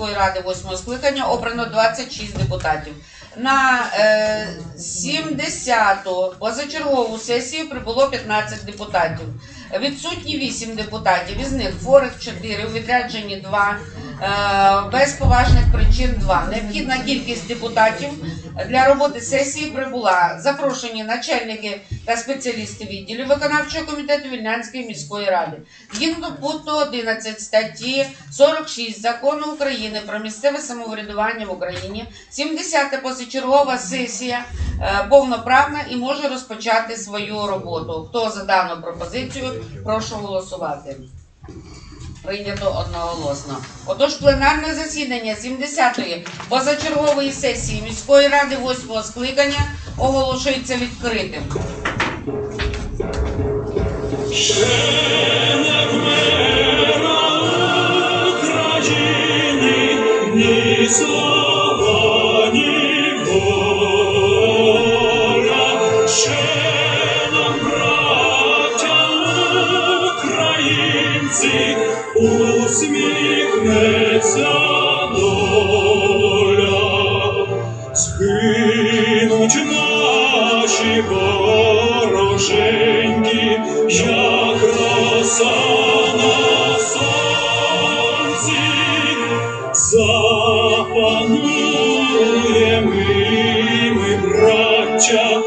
міської ради 8 скликання обрано 26 депутатів. На е, 70-ту позачергову сесію прибуло 15 депутатів. Відсутні 8 депутатів, із них хворих 4, у відрядженні 2, е, без поважних причин 2. Необхідна кількість депутатів для роботи сесії прибула. Запрошені начальники та спеціалісти відділів виконавчого комітету Вільнянської міської ради. Згідно пункту 11 статті 46 закону України про місцеве самоврядування в Україні, 70-та позачергова сесія е, повноправна і може розпочати свою роботу. Хто за дану пропозицію, прошу голосувати. Прийнято одноголосно. Отож, пленарне засідання 70-ї позачергової сесії міської ради 8 скликання оголошується відкритим. України на сонці, запануємо ми, браття,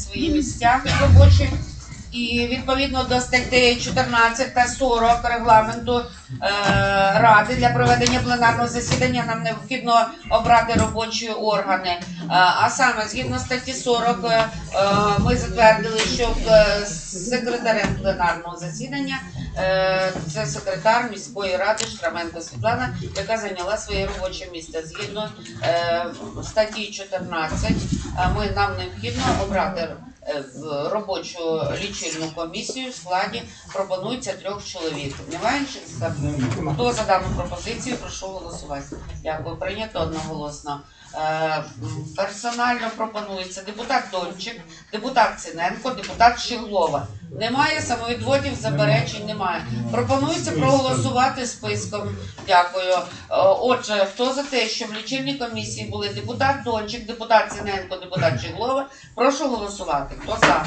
свої місця робочі. І відповідно до статей 14 та 40 регламенту ради для проведення пленарного засідання нам необхідно обрати робочі органи. Е, а саме згідно статті 40 е, е, ми затвердили, що е, секретарем пленарного засідання е, це секретар міської ради Штраменко Світлана, яка зайняла своє робоче місце. Згідно е, статті 14 е, ми нам необхідно обрати е, в робочу лічильну комісію в складі пропонується трьох чоловік. Немає? Хто за дану пропозицію? Прошу голосувати. Дякую. Прийнято одноголосно. Е, Персонально пропонується депутат Дончик, депутат Циненко, депутат Щеглова. Немає самовідводів, заперечень немає. Пропонується проголосувати списком. Дякую. Е, Отже, хто за те, що в лічильній комісії були депутат Дончик, депутат Циненко, депутат Щеглова, прошу голосувати. Хто за?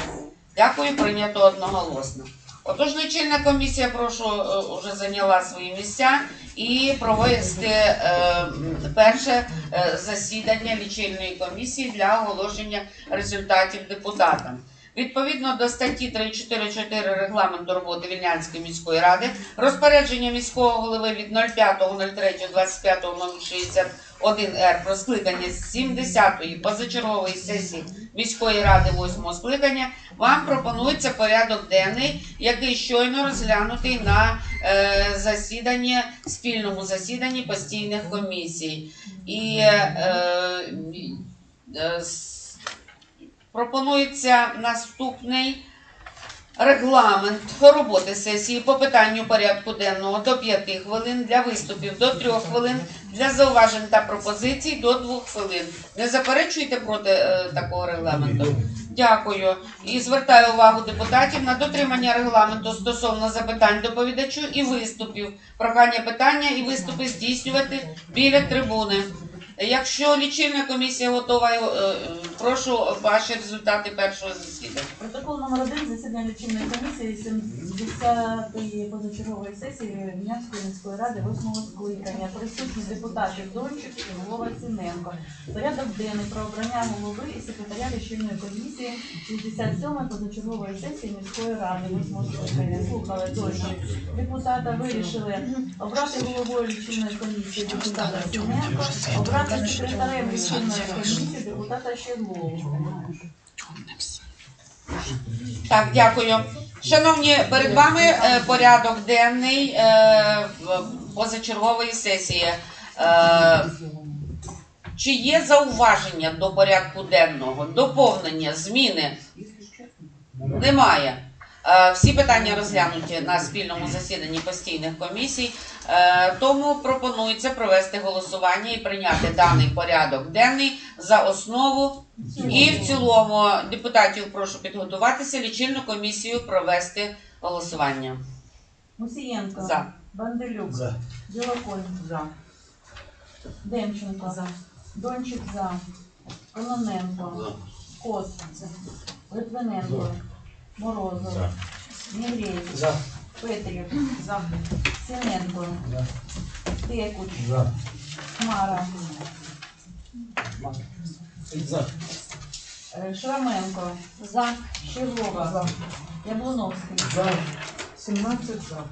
Дякую, прийнято одноголосно. Отож, лічильна комісія, прошу, е, вже зайняла свої місця і провести е, перше е, засідання лічильної комісії для оголошення результатів депутатам. Відповідно до статті 344 регламенту роботи Вільнянської міської ради, розпорядження міського голови від 05.03.25.060 1Р про скликання 70-ї позачергової сесії міської ради 8-го скликання вам пропонується порядок денний, який щойно розглянутий на е, засіданні спільному засіданні постійних комісій. І е, е, пропонується наступний. Регламент роботи сесії по питанню порядку денного до 5 хвилин для виступів до 3 хвилин, для зауважень та пропозицій до двох хвилин. Не заперечуєте проти е, такого регламенту? Дякую. І звертаю увагу депутатів на дотримання регламенту стосовно запитань доповідачу і виступів. Прохання питання і виступи здійснювати біля трибуни. Якщо лічильна комісія готова, е, е, прошу ваші результати першого засідання. Протокол номер один засідання лічильної комісії 70-ї позачергової сесії Вінянської міської ради 8 скликання. Присутні депутати Дончик голова Сіненко. Порядок денний про обрання голови і секретаря лічильної комісії 67-ї позачергової сесії міської ради 8 скликання. Слухали Дончик. Депутата вирішили обрати головою лічильної комісії депутата Сіненко, обрати секретарем лічильної комісії депутата Щеглову. Так, дякую. Шановні, перед вами е, порядок денний е, позачергової сесії. Е, Чи є зауваження до порядку денного, доповнення, зміни? Немає. Е, Всі питання розглянуті на спільному засіданні постійних комісій, Е, тому пропонується провести голосування і прийняти даний порядок денний за основу і в цілому депутатів прошу підготуватися лічильну комісію провести голосування. Мусієнко. За. Банделюк. За. Білоконь. За. Демченко. За. Дончик за. Кононенко. Кос. Литвиненко. Морозов. Негрей. За. Петрів. За. Синенко. За. Текуч. За. Хмара. За. Е, Шраменко. За. Щеглова. Яблуновський. За. 17 за.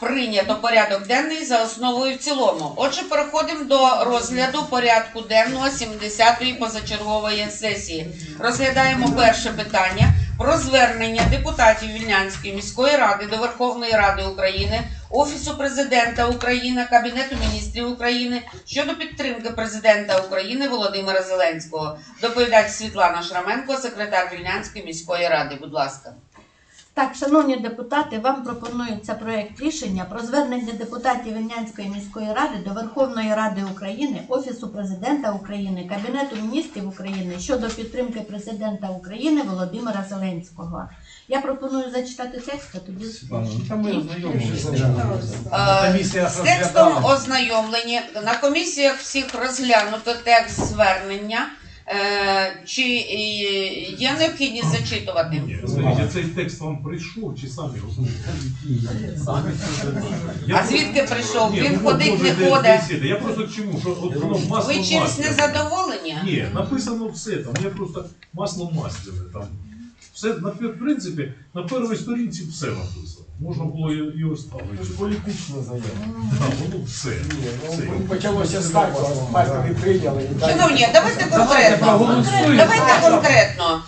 Прийнято порядок денний за основою в цілому. Отже, переходимо до розгляду порядку денного 70-ї позачергової сесії. Розглядаємо перше питання про звернення депутатів Вільнянської міської ради до Верховної Ради України, Офісу президента України, Кабінету міністрів України щодо підтримки президента України Володимира Зеленського. Доповідач Світлана Шраменко, секретар Вільнянської міської ради. Будь ласка. Так, шановні депутати, вам пропонується проект рішення про звернення депутатів Вільнянської міської ради до Верховної Ради України, Офісу президента України, Кабінету міністрів України щодо підтримки президента України Володимира Зеленського. Я пропоную зачитати текст, а тоді Е, З текстом ознайомлені. На комісіях всіх розглянуто текст звернення. Е, Чи е, є необхідність зачитувати? Цей текст вам прийшов чи самі розумієте? А звідки прийшов? Ні, Він ну, ходить, може, не ходить. десь. Я просто к чому, що от воно масло Ви чимось масляне. незадоволені? Ні, написано все там. Я просто масло масляне там. Все, на, в принципі, на першій сторінці все написано. Можна було і- його ставити. Політична заява. Так, воно все. все. Ну, Почалося з Харкова, в Харкові прийняли. і. Шановні, давайте конкретно. Давайте конкретно.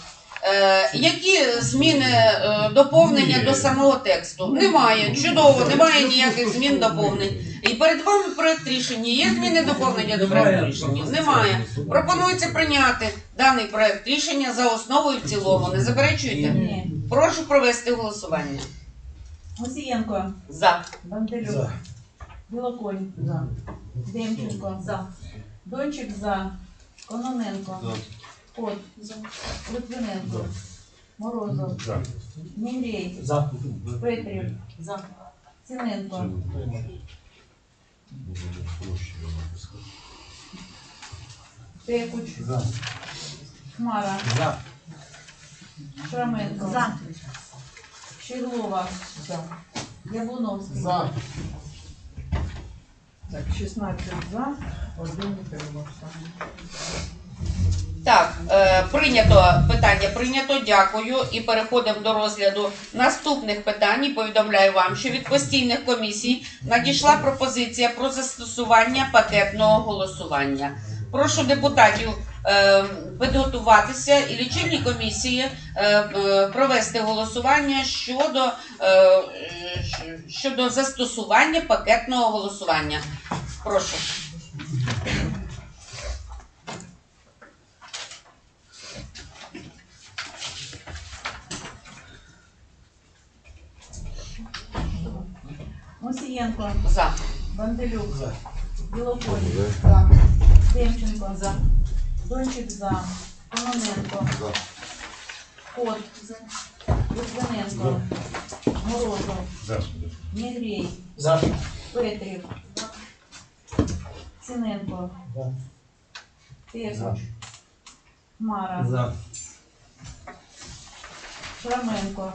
Е, які зміни е, доповнення до самого тексту? Немає. Чудово, немає ніяких змін доповнень. І перед вами проект рішення. Є зміни доповнення до проекту рішення? Немає. Пропонується прийняти даний проект рішення за основу і в цілому. Не заперечуєте? Прошу провести голосування. Мусієнко. За. Банделюк. За. Білоконь. За. Демченко. За. Дончик за. Кононенко. Кот. Литвиненко. Морозов. Негрей. За. Петрів. За. Синенко. Текуч. За. Хмара. За. Шраменко. за. Щеглова. За. Яблуновський. За. Так, 16 за. Один утримався. Так, е, прийнято питання прийнято. Дякую. І переходимо до розгляду наступних питань. І Повідомляю вам, що від постійних комісій надійшла пропозиція про застосування пакетного голосування. Прошу депутатів підготуватися і лічильні комісії е, е, провести голосування щодо, е, е, щодо застосування пакетного голосування. Прошу. Мусієнко. За. Банделюк. За. Білоконь. Демченко. За. Дончик за. Кононенко. Кот. Литвиненко. Морозов. За. Негрей. За. Петрів. Синенко, За. Текоч, Хмара, За. Шраменко,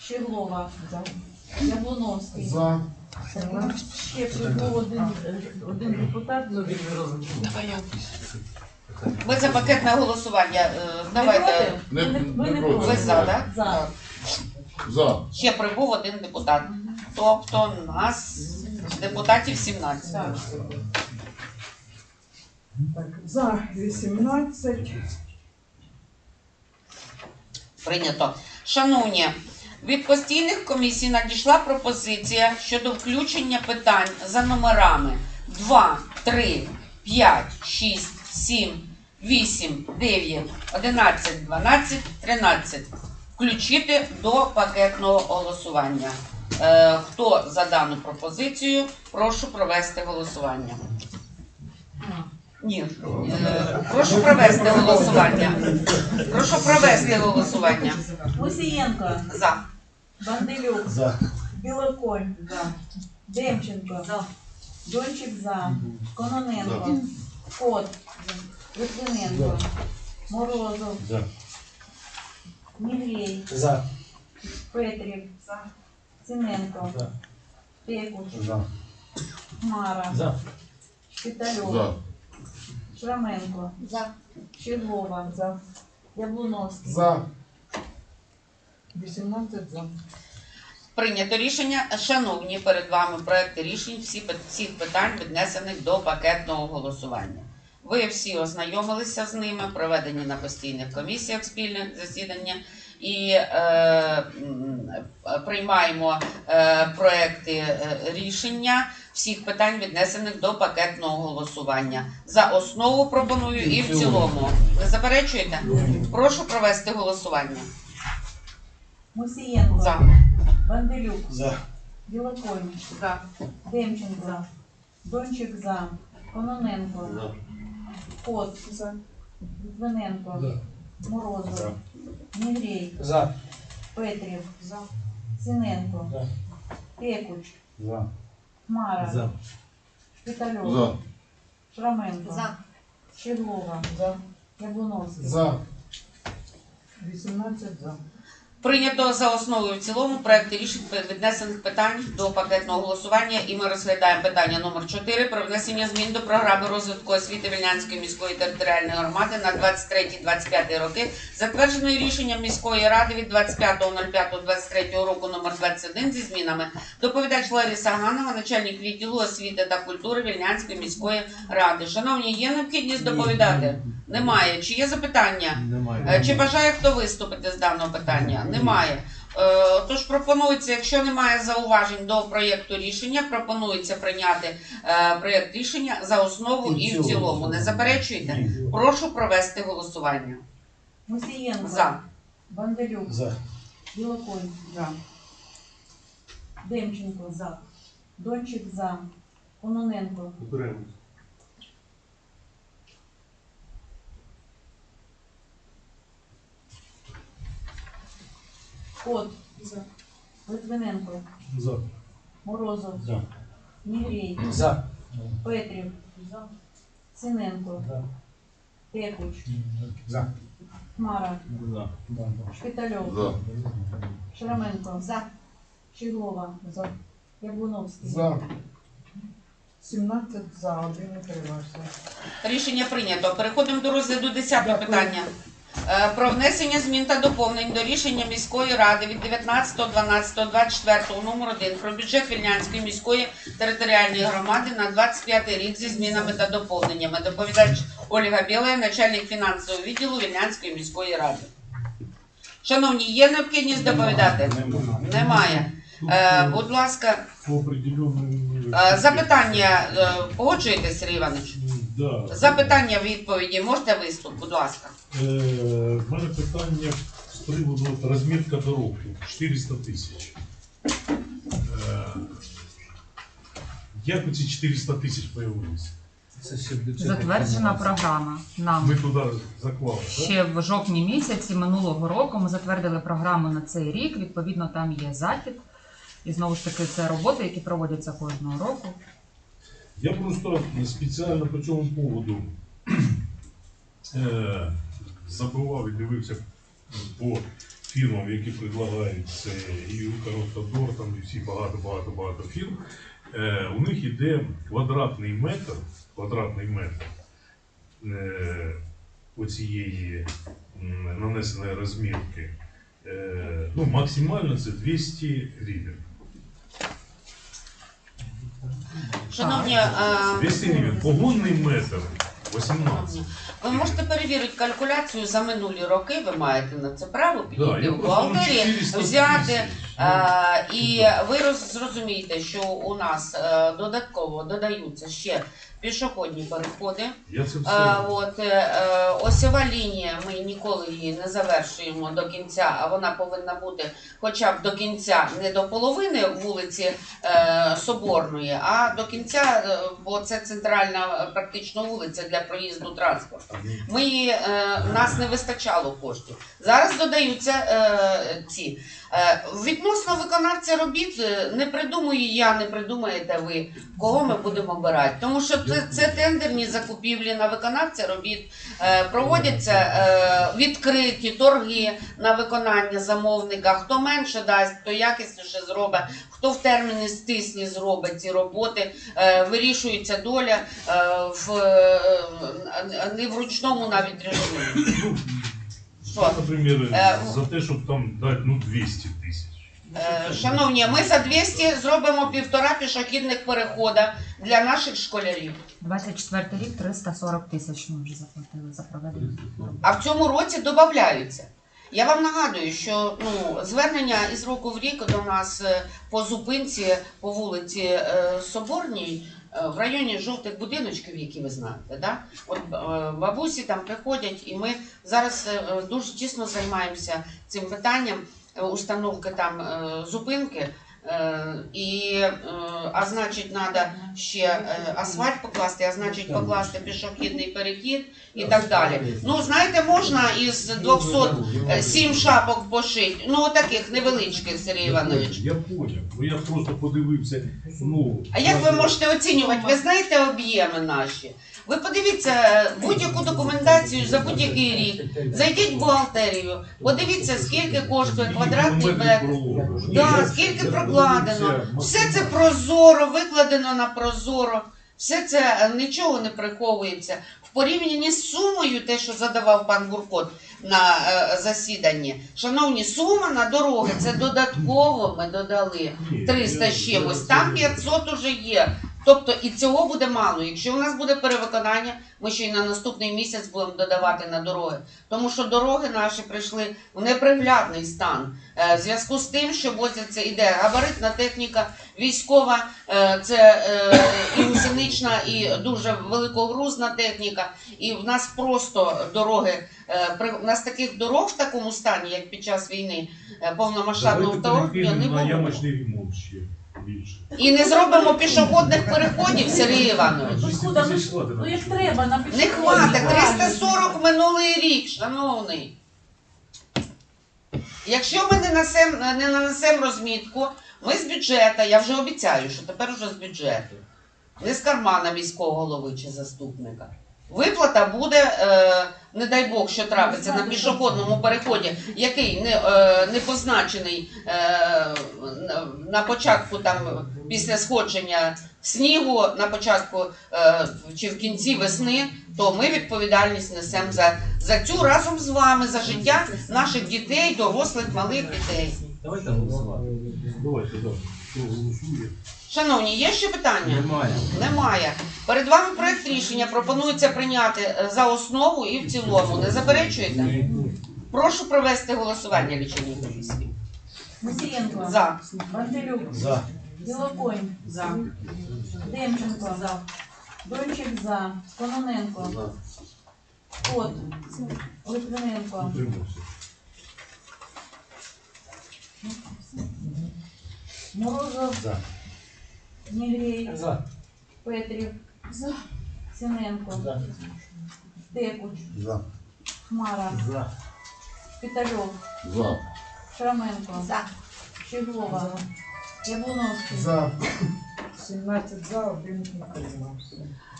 Щеглова, Яблуновський. За. Ще прибув один, один депутат. Ви за пакетне голосування. е, Давайте. Не- проти. Ви за, так? За. За. Ще прибув один депутат. Тобто нас депутатів 17. Так. Так, за 18. Прийнято. Шановні, від постійних комісій надійшла пропозиція щодо включення питань за номерами 2, 3, 5, 6, 7, 8, 9, 11, 12, 13. Включити до пакетного голосування. Е, хто за дану пропозицію, прошу провести голосування. Ні, е, прошу провести голосування. Прошу провести голосування. Мусієнко, За. Банделюк, За. Білоконь, Демченко, Дончик за, Кононенко, Кот, Литвиненко, Морозов, За. Мігрей, За. Петрів, Синенко, За. Текуч, За. Хмара, За. Шпитальов, За. Шраменко, За. Щеглова, Яблуновський. За. 18 за. Прийнято рішення. Шановні, перед вами проекти рішень всі, всіх питань віднесених до пакетного голосування. Ви всі ознайомилися з ними, проведені на постійних комісіях спільних засідання і е, приймаємо е, проекти е, рішення всіх питань, віднесених до пакетного голосування. За основу пропоную і в цілому. Ви заперечуєте? Прошу провести голосування. Мусієнко, За. Банделюк, За. Білоконь, За. Демченко, Дончик за, Кононенко, Кот, Литвиненко, Морозов, Мігрей, За. Петрів, Синенко, За. Пекуч. За. Хмара, За. Шпитальов, За. Шраменко, За. Щеглова, За. Яблоновський. За. 18 за. Прийнято за основу і в цілому проекти рішень віднесених питань до пакетного голосування. І ми розглядаємо питання номер 4 про внесення змін до програми розвитку освіти Вільнянської міської територіальної громади на 23-25 роки, затвердженої рішенням міської ради від 25.05.23 року номер 21 зі змінами. Доповідач Лариса Ганова, начальник відділу освіти та культури Вільнянської міської ради. Шановні, є необхідність доповідати? Немає. Чи є запитання? Е, Чи бажає хто виступити з даного питання? Немає. Е, Тож пропонується, якщо немає зауважень до проєкту рішення, пропонується прийняти е, проєкт рішення за основу і в цілому. Не заперечуєте? Прошу провести голосування. Мусієнко, За. Банделюк, За. Білоконь, За. Демченко, за, Дончик за, Кононенко, Кот, Литвиненко, За. Морозов, За. Мігрей, За. Петрів, Синенко, За. Текуч, За. Хмара, За. Шпитальов, За. Шраменко, За. Щеглова, За. Яблуновський. За. 17 за. Один утримався. Рішення прийнято. Переходимо до розгляду 10 питання. Е, Про внесення змін та доповнень до рішення міської ради від 19.12.24 номер 1 про бюджет Вільнянської міської територіальної громади на 25 рік зі змінами та доповненнями. Доповідач Ольга Білая, начальник фінансового відділу Вільнянської міської ради. Шановні, є необхідність доповідати? Немає. Е, Будь ласка, е, запитання погоджуєтесь, Сергій Іванович? Да. Запитання, відповіді, можете виступ, будь ласка. Е, в мене питання з приводу от розмітка дорог 400 тисяч. Е, як ці 400 тисяч появилися? Це ще бюджет. Затверджена програма. Нам Ми туди заклали, так? ще в жовтні місяці минулого року ми затвердили програму на цей рік. Відповідно, там є захід. І знову ж таки, це роботи, які проводяться кожного року. Я просто спеціально по цьому поводу е, забував і дивився по фірмам, які предлагають це і Укравтодор, там і всі багато-багато-багато фірм. Е, у них іде квадратний метр, квадратний метр е, оцієї нанесеної розмітки. Е, ну, максимально це 200 гривень. Шановні, е, 200. Погонний метр 18. ви можете перевірити калькуляцію за минулі роки, ви маєте на це право підійти в бухгалтерії, 400 взяти. Е, і ви роз- зрозумієте, що у нас е, додатково додаються ще пішохідні переходи. Я це Е. От е, е, осьова лінія, ми ніколи її не завершуємо до кінця, а вона повинна бути хоча б до кінця, не до половини вулиці е, Соборної, а до кінця, е, бо це центральна е, практично вулиця для проїзду транспорту. Ми її, е, нас не вистачало коштів. Зараз додаються е, ці. Е, відносно виконавця робіт е, не придумую я, не придумаєте ви, кого ми будемо обирати. Тому що це, це тендерні закупівлі на виконавця робіт. Е, проводяться відкриті торги на виконання замовника. Хто менше дасть, хто якісніше зробить, хто в терміни стислі зробить ці роботи. Вирішується доля в не в ручному навіть режимі. Ну, Що? наприклад, Е, за те, щоб там дати ну, 200 тисяч. Е, Шановні, ми за 200 зробимо півтора пішохідних перехода для наших школярів. 24 рік 340 тисяч ми вже заплатили за проведення. А в цьому році додаються. Я вам нагадую, що ну, звернення із року в рік до нас е, по зупинці по вулиці е, Соборній в районі жовтих будиночків, які ви знаєте. Да? От е, бабусі там приходять, і ми зараз е, дуже тісно займаємося цим питанням е, установки там е, зупинки. І, е, а значить, треба ще е, асфальт покласти, а значить покласти пішохідний перехід і так далі. Ну, знаєте, можна із 207 шапок пошити, ну таких невеличких, Сергій Іванович. Я поняв. Ну я просто подивився. Ну, А як ви можете оцінювати? Ви знаєте об'єми наші? Ви подивіться е, будь-яку документацію за будь-який рік. Зайдіть в бухгалтерію, подивіться, скільки коштує квадратний метр. Да, скільки прокладено. Все це прозоро, викладено на прозоро. Все це е, нічого не приховується. В порівнянні з сумою, те, що задавав пан Буркот на е, засіданні. Шановні, сума на дороги це додатково ми додали 300 з чимось. Там 500 уже є. Тобто і цього буде мало. Якщо у нас буде перевиконання, ми ще й на наступний місяць будемо додавати на дороги. Тому що дороги наші прийшли в неприглядний стан. Е, В зв'язку з тим, що возяться іде габаритна техніка, військова, е, це е, і гусенична, і дуже великогрузна техніка. І в нас просто дороги, при- нас таких дорог в такому стані, як під час війни повномасштабного вторгнення, не було. І не зробимо пішохідних переходів, Сергій Іванович. 200 Куда? тисяч. Ну як треба, на Не пішохідні, хватить, правильно. 340 минулий рік, шановний. Якщо ми не нанесемо не нанесем розмітку, ми з бюджету, я вже обіцяю, що тепер вже з бюджету, не з кармана міського голови чи заступника. Виплата буде, е, не дай Бог, що трапиться на пішохідному переході, який не, е, не позначений е, на- початку там після сходження снігу, на початку е, чи в кінці весни, то ми відповідальність несемо за, за цю разом з вами, за життя наших дітей, дорослих, малих дітей. Давайте голосувати. Давайте, так. Хто? Шановні, є ще питання? Немає. Немає. Перед вами проект рішення пропонується прийняти е, за основу і в цілому. Не заперечуєте? Прошу провести голосування лічильній комісії. Мусієнко. За. Вантилюк. За. Білоконь. За. Демченко. За. Дончик за. Кононенко. За. Кот. Литвиненко. Утримався. Морозов. За. Негрей. За. Петрів. За. Синенко. За. Декуч. За. Хмара. За. Питальов. За. Шраменко. За. Щеглова. Яблуновський. За. 17 за, один.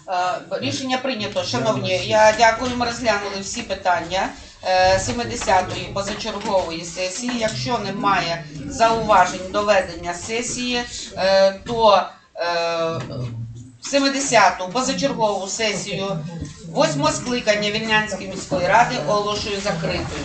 Е, Рішення прийнято. Шановні, я дякую. Ми розглянули всі питання 70-ї позачергової сесії. Якщо немає зауважень до ведення сесії, е, то е, 70-ту позачергову сесію 8 скликання Вільнянської міської ради оголошую закритою.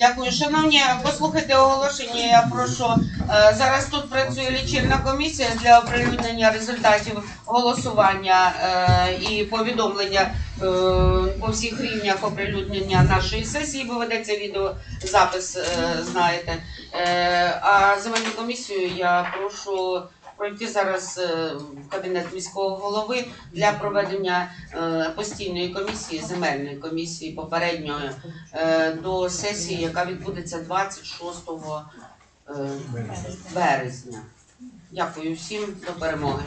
Дякую, шановні. Послухайте оголошення. Я прошу е, зараз. Тут працює лічильна комісія для оприлюднення результатів голосування е, і повідомлення по всіх рівнях оприлюднення нашої сесії, бо ведеться відеозапис, е, знаєте. Е, а земельну комісію я прошу пройти зараз е, в кабінет міського голови для проведення е, постійної комісії, земельної комісії попередньої е, до сесії, яка відбудеться 26 е, березня. Дякую всім, до перемоги.